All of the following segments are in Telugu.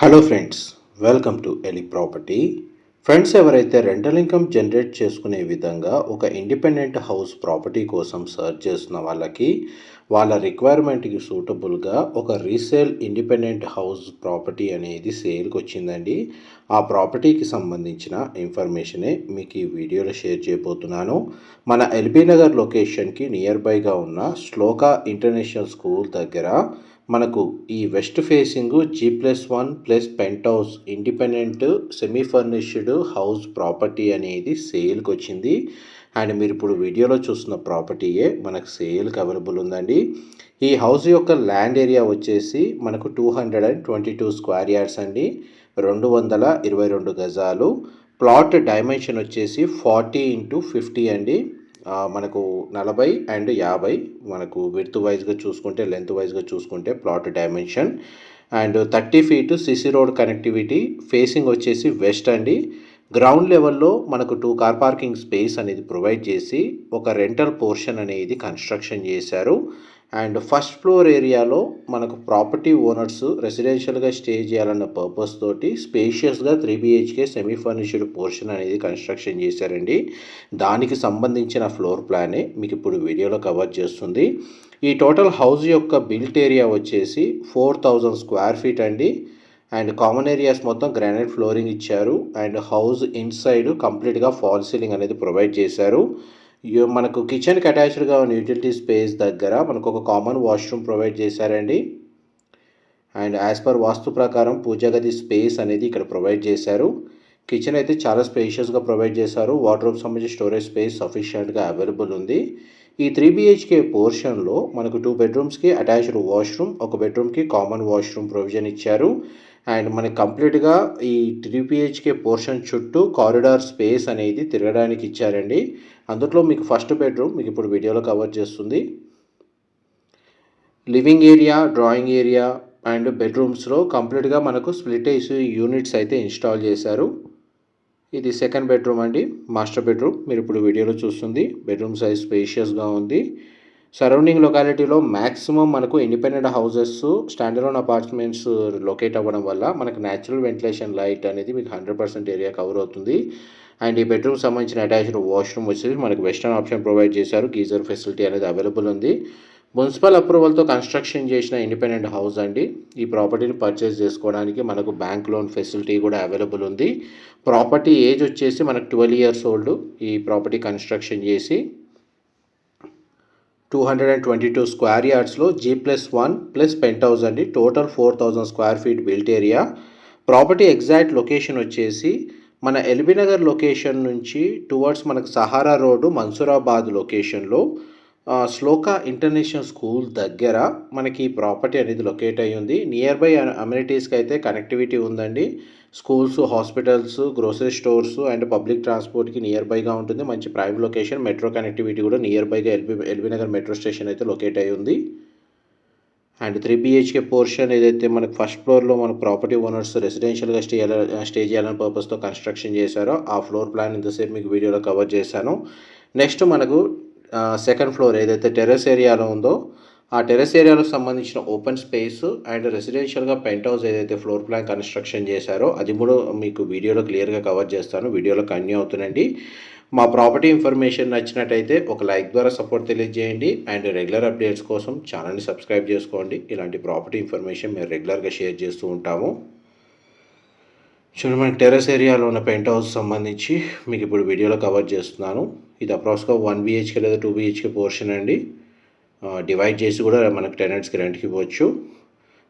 Hello friends welcome to Eli property friends ఎవరైతే రెంటల్ ఇన్కమ్ జనరేట్ చేసుకునే విధంగా ఒక ఇండిపెండెంట్ హౌస్ ప్రాపర్టీ కోసం సర్చ్ చేస్తున్న వాళ్ళకి వాళ్ళ రిక్వైర్మెంట్కి సూటబుల్గా ఒక రీసేల్ ఇండిపెండెంట్ హౌస్ ప్రాపర్టీ అనేది సేల్కి వచ్చిందండి. ఆ ప్రాపర్టీకి సంబంధించిన ఇన్ఫర్మేషనే మీకు ఈ వీడియోలో షేర్ చేయబోతున్నాను. మన ఎల్బీ నగర్ లొకేషన్కి నియర్ బైగా ఉన్న శ్లోక ఇంటర్నేషనల్ స్కూల్ దగ్గర మనకు ఈ west facing G plus one plus penthouse independent semi furnished house property అనేది సేల్కి వచ్చింది. అండ్ మీరు ఇప్పుడు వీడియోలో చూస్తున్న ప్రాపర్టీయే మనకు సేల్కి అవైలబుల్ ఉందండి. ఈ హౌస్ యొక్క ల్యాండ్ ఏరియా వచ్చేసి మనకు two hundred and twenty two square yards అండి. రెండు వందల ఇరవై రెండు గజాలు. ప్లాట్ డైమెన్షన్ వచ్చేసి ఫార్టీ ఇంటూ ఫిఫ్టీ అండి. మనకు నలభై అండ్ యాభై మనకు విడ్త్ వైజ్గా చూసుకుంటే లెంత్ వైజ్గా చూసుకుంటే plot dimension. And thirty feet CC road connectivity facing వచ్చేసి వెస్ట్ అండి. గ్రౌండ్ లెవెల్లో మనకు టూ కార్ పార్కింగ్ స్పేస్ అనేది ప్రొవైడ్ చేసి ఒక రెంటల్ పోర్షన్ అనేది కన్స్ట్రక్షన్ చేశారు. అండ్ ఫస్ట్ ఫ్లోర్ ఏరియాలో మనకు ప్రాపర్టీ ఓనర్స్ రెసిడెన్షియల్గా స్టే చేయాలన్న పర్పస్ తోటి స్పేషియస్గా three BHK semi furnished portion అనేది కన్స్ట్రక్షన్ చేశారండి. దానికి సంబంధించిన ఫ్లోర్ ప్లానే మీకు ఇప్పుడు వీడియోలో కవర్ చేస్తుంది. ఈ టోటల్ హౌస్ యొక్క బిల్ట్ ఏరియా వచ్చేసి ఫోర్ థౌజండ్ స్క్వేర్ ఫీట్ అండి. అండ్ కామన్ ఏరియాస్ మొత్తం గ్రానైట్ ఫ్లోరింగ్ ఇచ్చారు. అండ్ హౌస్ ఇన్సైడ్ కంప్లీట్గా ఫాల్ సీలింగ్ అనేది ప్రొవైడ్ చేశారు. మనకు కిచెన్కి అటాచ్డ్గా ఉన్న యూటిలిటీ స్పేస్ దగ్గర మనకు ఒక కామన్ వాష్రూమ్ ప్రొవైడ్ చేశారండి. అండ్ యాజ్ పర్ వాస్తు ప్రకారం పూజా గది స్పేస్ అనేది ఇక్కడ ప్రొవైడ్ చేశారు. కిచెన్ అయితే చాలా స్పేషియస్గా ప్రొవైడ్ చేశారు. వాటర్ సంబంధించి స్టోరేజ్ స్పేస్ సఫిషియంట్గా అవైలబుల్ ఉంది. ఈ త్రీ బిహెచ్కే పోర్షన్లో మనకు టూ బెడ్రూమ్స్కి అటాచ్డ్ వాష్రూమ్ ఒక బెడ్రూమ్కి కామన్ వాష్రూమ్ ప్రొవిజన్ ఇచ్చారు. అండ్ మనకి కంప్లీట్గా ఈ త్రీ బిహెచ్కే పోర్షన్ చుట్టూ కారిడార్ స్పేస్ అనేది తిరగడానికి ఇచ్చారండి. అందులో మీకు ఫస్ట్ బెడ్రూమ్ మీకు ఇప్పుడు వీడియోలో కవర్ చేస్తుంది. Living area drawing area and బెడ్రూమ్స్లో కంప్లీట్గా మనకు స్ప్లిట్ ఏసీ యూనిట్స్ అయితే ఇన్స్టాల్ చేశారు. ఇది సెకండ్ బెడ్రూమ్ అండి. మాస్టర్ బెడ్రూమ్ మీరు ఇప్పుడు వీడియోలో చూస్తుంది. బెడ్రూమ్ సైజ్ స్పేషియస్గా ఉంది. సరౌండింగ్ లొకాలిటీలో మ్యాక్సిమం మనకు independent houses standalone apartments locate అవ్వడం వల్ల మనకు న్యాచురల్ వెంటిలేషన్ లైట్ అనేది మీకు హండ్రెడ్ పర్సెంట్ ఏరియా కవర్ అవుతుంది. అండ్ ఈ బెడ్రూమ్ సంబంధించిన అటాచ్డ్ వాష్రూమ్ వచ్చేసి మనకు వెస్టర్న్ ఆప్షన్ ప్రొవైడ్ చేశారు. గీజర్ ఫెసిలిటీ అనేది అవైలబుల్ ఉంది. మున్సిపల్ అప్రూవల్తో కన్స్ట్రక్షన్ చేసిన ఇండిపెండెంట్ హౌస్ అండి. ఈ ప్రాపర్టీని పర్చేస్ చేసుకోవడానికి మనకు బ్యాంక్ లోన్ ఫెసిలిటీ కూడా అవైలబుల్ ఉంది. ప్రాపర్టీ ఏజ్ వచ్చేసి మనకు ట్వెల్వ్ ఇయర్స్ ఓల్డ్. ఈ ప్రాపర్టీ కన్స్ట్రక్షన్ చేసి two hundred and twenty two square యార్డ్స్లో G plus one plus pent house అండి. Total four thousand square feet built area. Property exact location వచ్చేసి మన ఎల్బీనగర్ లొకేషన్ నుంచి టువర్డ్స్ మనకు సహారా రోడ్డు మన్సూరాబాద్ లొకేషన్లో. శ్లోక ఇంటర్నేషనల్ స్కూల్ దగ్గర మనకి ప్రాపర్టీ అనేది లొకేట్ అయ్యి ఉంది నియర్ బై అమ్యూనిటీస్కి అయితే కనెక్టివిటీ ఉందండి. Schools hospitals grocery stores and public ట్రాన్స్పోర్ట్కి near బైగా ఉంటుంది. మంచి ప్రైమ్ లొకేషన్ మెట్రో కనెక్టివిటీ కూడా నియర్ బైగా ఎల్బీ ఎల్బీ నగర్ మెట్రో స్టేషన్ అయితే లొకేట్ అయ్యి ఉంది అండ్ త్రీ బిహెచ్కే పోర్షన్ ఏదైతే మనకు ఫస్ట్ ఫ్లోర్లో మన ప్రాపర్టీ ఓనర్స్ రెసిడెన్షియల్గా స్టే స్టే చేయాలని పర్పస్తో కన్స్ట్రక్షన్ చేశారో ఆ ఫ్లోర్ ప్లాన్ ఇంతసేపు మీకు వీడియోలో కవర్ చేశాను. నెక్స్ట్ మనకు సెకండ్ ఫ్లోర్ ఏదైతే టెర్రస్ ఏరియాలో ఉందో ఆ టెర్రస్ ఏరియాలో సంబంధించిన ఓపెన్ స్పేస్ అండ్ రెసిడెన్షియల్గా పెంట్ హౌస్ ఏదైతే ఫ్లోర్ ప్లాన్ కన్స్ట్రక్షన్ చేశారో అది కూడా మీకు వీడియోలో క్లియర్గా కవర్ చేస్తాను. వీడియోలో కన్యూ అవుతుందండి. మా ప్రాపర్టీ ఇన్ఫర్మేషన్ నచ్చినట్టయితే ఒక లైక్ ద్వారా సపోర్ట్ తెలియజేయండి. అండ్ రెగ్యులర్ అప్డేట్స్ కోసం ఛానల్ని సబ్స్క్రైబ్ చేసుకోండి. ఇలాంటి ప్రాపర్టీ ఇన్ఫర్మేషన్ మేము రెగ్యులర్గా షేర్ చేస్తూ ఉంటాము. చూడండి మనకి టెర్రస్ ఏరియాలో ఉన్న పెంట్ హౌస్ సంబంధించి మీకు ఇప్పుడు వీడియోలో కవర్ చేస్తున్నాను. ఇది అప్రాక్స్గా వన్ బిహెచ్కే లేదా టూ బిహెచ్కే పోర్షన్ అండి. డివైడ్ చేసి కూడా మనకు టెనెంట్స్కి రెంట్కి ఇవ్వచ్చు.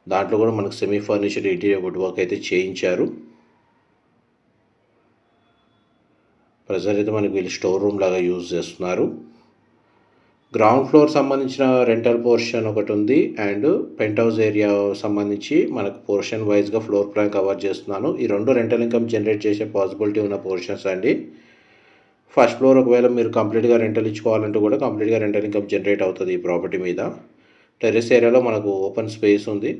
దాంట్లో కూడా మనకు semi furniture interior wood work అయితే చేయించారు. ప్రజెంట్ అయితే మనకి వీళ్ళు స్టోర్ రూమ్ లాగా యూజ్ చేస్తున్నారు. గ్రౌండ్ ఫ్లోర్ సంబంధించిన రెంటల్ పోర్షన్ ఒకటి ఉంది అండ్ పెంట్ హౌస్ ఏరియా సంబంధించి మనకు పోర్షన్ వైజ్గా ఫ్లోర్ ప్లాన్ కవర్ చేస్తున్నాను. ఈ రెండు రెంటల్ ఇన్కమ్ జనరేట్ చేసే పాసిబిలిటీ ఉన్న పోర్షన్స్ అండి. ఫస్ట్ ఫ్లోర్ ఒకవేళ మీరు కంప్లీట్గా రెంటల్ ఇచ్చుకోవాలంటే కూడా కంప్లీట్గా రెంటల్ ఇన్కమ్ జనరేట్ అవుతుంది ఈ ప్రాపర్టీ మీద. టెరెస్ ఏరియాలో మనకు ఓపెన్ స్పేస్ ఉంది.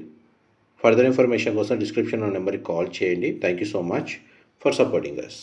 ఫర్దర్ ఇన్ఫర్మేషన్ కోసం డిస్క్రిప్షన్ నెంబర్కి కాల్ చేయండి. Thank you so much for supporting us